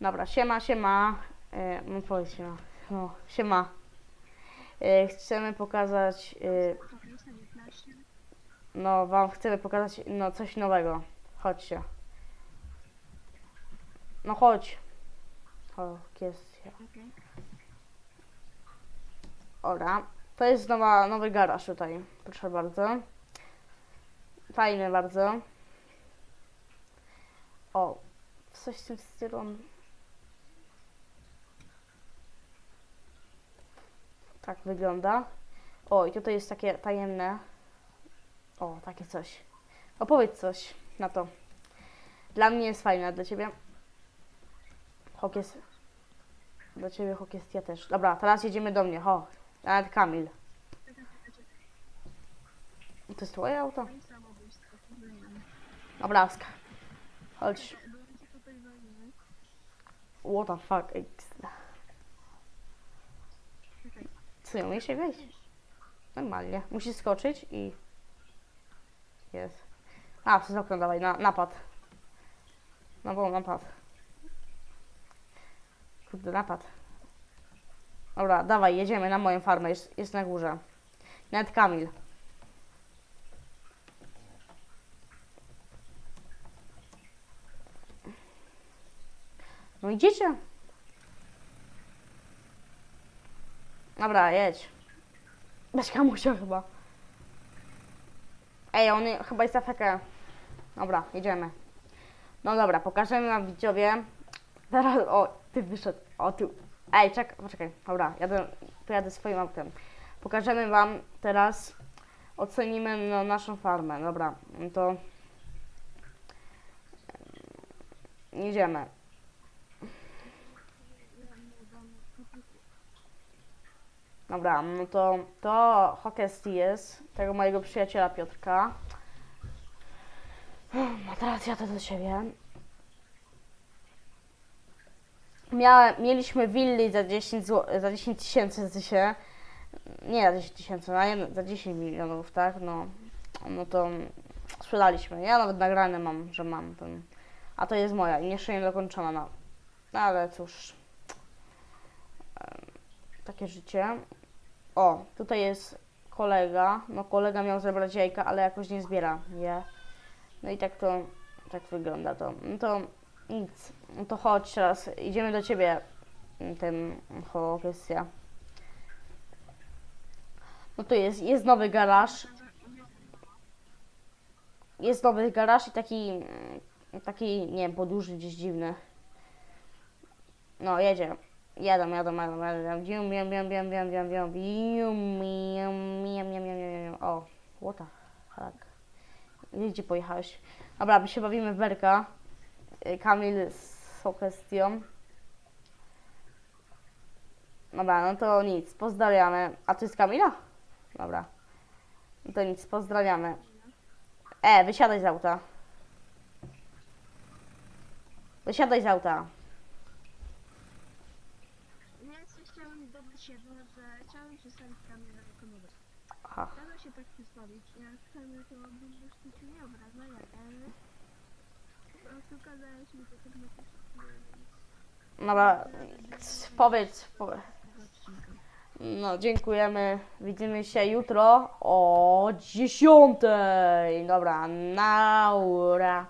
Dobra, siema, siema. E, no powiedz siema. No, siema. E, chcemy pokazać, e, no wam chcemy pokazać no coś nowego. Chodźcie. No chodź. O, jest. Ora. To jest nowa, nowy garaż tutaj. Proszę bardzo. Fajny bardzo. O, coś w tym stylu. Tak wygląda. O, i tutaj jest takie tajemne. O, takie coś. Opowiedz coś na to. Dla mnie jest fajne, dla ciebie? Hok jest. Dla ciebie hok jest ja też. Dobra, teraz jedziemy do mnie. Ho, nawet Kamil. To jest twoje auto? Dobra, chodź. What the fuck? Nie umiesz się wejść? Normalnie. Musisz skoczyć i... Jest. A, przez okno dawaj, na, napad. No bo napad. Kurde, napad. Dobra, dawaj, jedziemy na moją farmę, jest, jest na górze. Nawet Kamil. No idziecie? Dobra, jedź. Bez kamusia chyba. Ej, on chyba jest afekę. Dobra, jedziemy. No dobra, pokażemy wam widzowie. Teraz, o, ty wyszedł. O, tu. Ej, czekaj, poczekaj. Dobra, jadę, pojadę swoim autem. Pokażemy wam teraz, ocenimy no, naszą farmę. Dobra, no to em, jedziemy. Dobra, no to to Hokest jest, tego mojego przyjaciela Piotrka. No teraz jadę do siebie. Miałem, mieliśmy willi za 10 zł, za 10 tysięcy w sensie, nie za 10 tysięcy, nie, za 10 milionów, tak, no, no to sprzedaliśmy. Ja nawet nagrane mam, że mam ten, a to jest moja i jeszcze nie dokończona, no, no ale cóż, takie życie. O, tutaj jest kolega, no kolega miał zebrać jajka, ale jakoś nie zbiera je. No i tak to, tak wygląda to. No to nic, no to chodź teraz, idziemy do ciebie, ten ho, kwestia. No to jest, jest nowy garaż. Jest nowy garaż i taki, taki, nie wiem, podłużny gdzieś dziwny. No, jedzie. Jadą, jadą, jadą, jadą. Bium, bium, bium, bium, bium, bium, bium, bium, bium, bium, bium, bium, bium. O, what the fuck. Gdzie pojechałeś? Dobra, my się bawimy w berka. Y, Kamil z kwestią. Dobra, no to nic, pozdrawiamy. A to jest Kamila? Dobra. No to nic, pozdrawiamy. E, wysiadaj z auta. Wysiadaj z auta. Jedno, że chciałem przedstawić kamerę jako numer. Aha. Chciałem się tak przedstawić. Ja chcemy to być sztucznie nie obraża, jak ale po prostu kazałeś mi to tak. Dobra, c- powiedz. Powie. No, dziękujemy. Widzimy się jutro o 10. Dobra, naura.